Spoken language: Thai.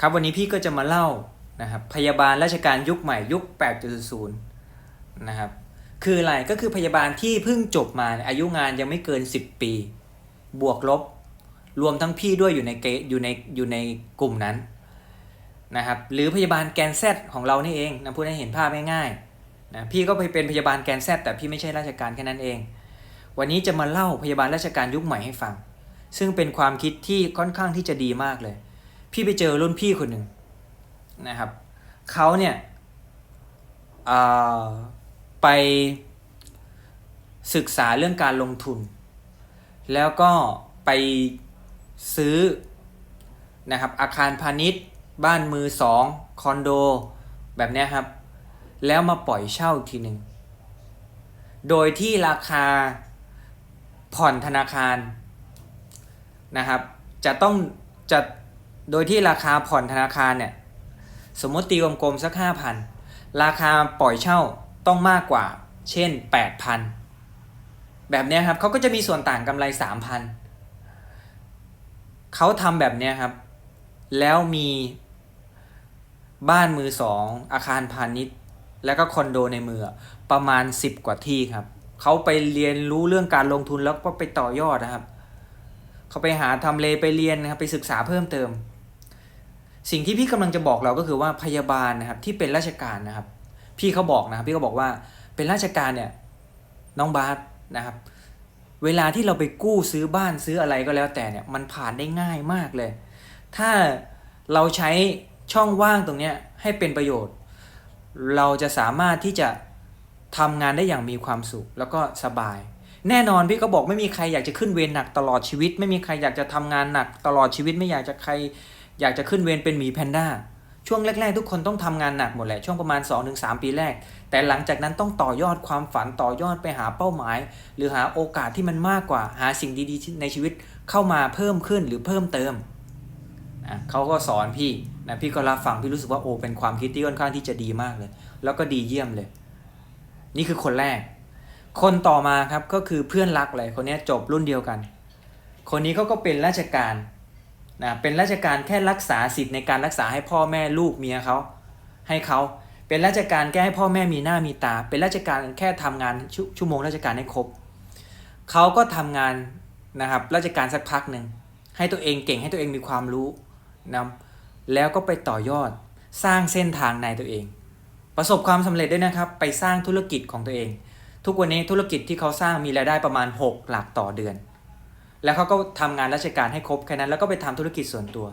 ครับวันนี้พี่ก็จะมาเล่านะครับพยาบาลราชการยุคใหม่ยุค 8.0 นะครับคืออะไรก็คือพยาบาลที่เพิ่งจบมาอายุงานยังไม่เกิน 10 ปี บวกลบ รวมทั้งพี่ด้วยอยู่ในเกอยู่ในอยู่ในกลุ่มนั้นนะครับหรือพยาบาลแกนแซของเรานี่เองนะพูดให้เห็นภาพง่ายๆนะพี่ก็ไปเป็นพยาบาลแกนแซแต่พี่ไม่ใช่ราชการแค่นั้นเอง วันนี้จะมาเล่าพยาบาลราชการยุคใหม่ให้ฟัง ซึ่งเป็นความคิดที่ค่อนข้างที่จะดีมากเลย พี่ไปเจอรุ่นพี่คนหนึ่งนะครับเขาเนี่ยไปศึกษาเรื่องการลงทุน แล้วก็ไปซื้อนะครับอาคารพาณิชย์ บ้านมือสองคอนโด แบบนี้ครับ แล้วมาปล่อยเช่าทีหนึ่ง โดยที่ราคาผ่อนธนาคารนะครับ จะต้องจะ โดยที่ราคาผ่อนธนาคารเนี่ยสมมติตีกลมๆสักห้าพันราคาปล่อยเช่าต้องมากกว่า เช่นแปดพันแบบนี้ครับเขาก็จะมีส่วนต่างกำไรสามพันเขาทำแบบนี้ครับ แล้วมีบ้านมือสองอาคารพาณิชย์ แล้วก็คอนโดในเมืองประมาณ 10 กว่าที่ครับเขาไปเรียนรู้เรื่องการลงทุนแล้วก็ไปต่อยอดนะครับเขาไปหาทำเลไปเรียนนะครับไปศึกษาเพิ่มเติม สิ่งที่พี่กำลังจะบอกเราก็คือว่าพยาบาลนะครับที่เป็นราชการนะครับ พี่เขาบอกนะครับพี่เขาบอกว่าเป็นราชการเนี่ยน้องบาสนะครับ เวลาที่เราไปกู้ซื้อบ้านซื้ออะไรก็แล้วแต่เนี่ยมันผ่านได้ง่ายมากเลย ถ้าเราใช้ช่องว่างตรงนี้ให้เป็นประโยชน์ เราจะสามารถที่จะทำงานได้อย่างมีความสุขแล้วก็สบาย แน่นอนพี่ก็บอกไม่มีใครอยากจะขึ้นเวรหนักตลอดชีวิต ไม่มีใครอยากจะทำงานหนักตลอดชีวิตไม่อยากจะใคร อยากจะขึ้นเวรเป็นหมีแพนด้าช่วงแรก ๆ ทุกคนต้องทำงานหนักหมดแหละช่วงประมาณ 2-3 ปีแรก แต่หลังจากนั้นต้องต่อยอดความฝันต่อยอดไปหาเป้าหมาย หรือหาโอกาสที่มันมากกว่า หาสิ่งดีๆ ในชีวิตเข้ามาเพิ่มขึ้นหรือเพิ่มเติมนะเขาก็สอนพี่นะพี่ก็รับฟังพี่รู้สึกว่าโอ้เป็นความคิดที่ค่อนข้างที่จะดีมากเลย แล้วก็ดีเยี่ยมเลย นี่คือคนแรก คนต่อมาครับก็คือเพื่อนรักเลยคนนี้จบรุ่นเดียวกัน คนนี้เขาก็เป็นราชการ นะเป็นราชการแค่รักษาสิทธิ์ในการรักษาให้พ่อแม่ลูกเมียเขาให้เขาเป็นราชการแค่ให้พ่อแม่มีหน้ามีตา เป็นราชการแค่ทำงานชชั่วโมงราชการให้ครบเขาก็ทำงานนะครับราชการสักพักหนึ่งให้ตัวเองเก่งให้ตัวเองมีความรู้นะแล้วก็ไปต่อยอดสร้างเส้นทางในตัวเอง ประสบความสำเร็จด้วยนะครับ ไปสร้างธุรกิจของตัวเอง ทุกวันนี้ธุรกิจที่เขาสร้างมีรายได้ประมาณ 6 หลักต่อเดือน แล้วเขาก็ทำงานราชการให้ครบแค่นั้นแล้วก็ไปทำธุรกิจส่วนตัว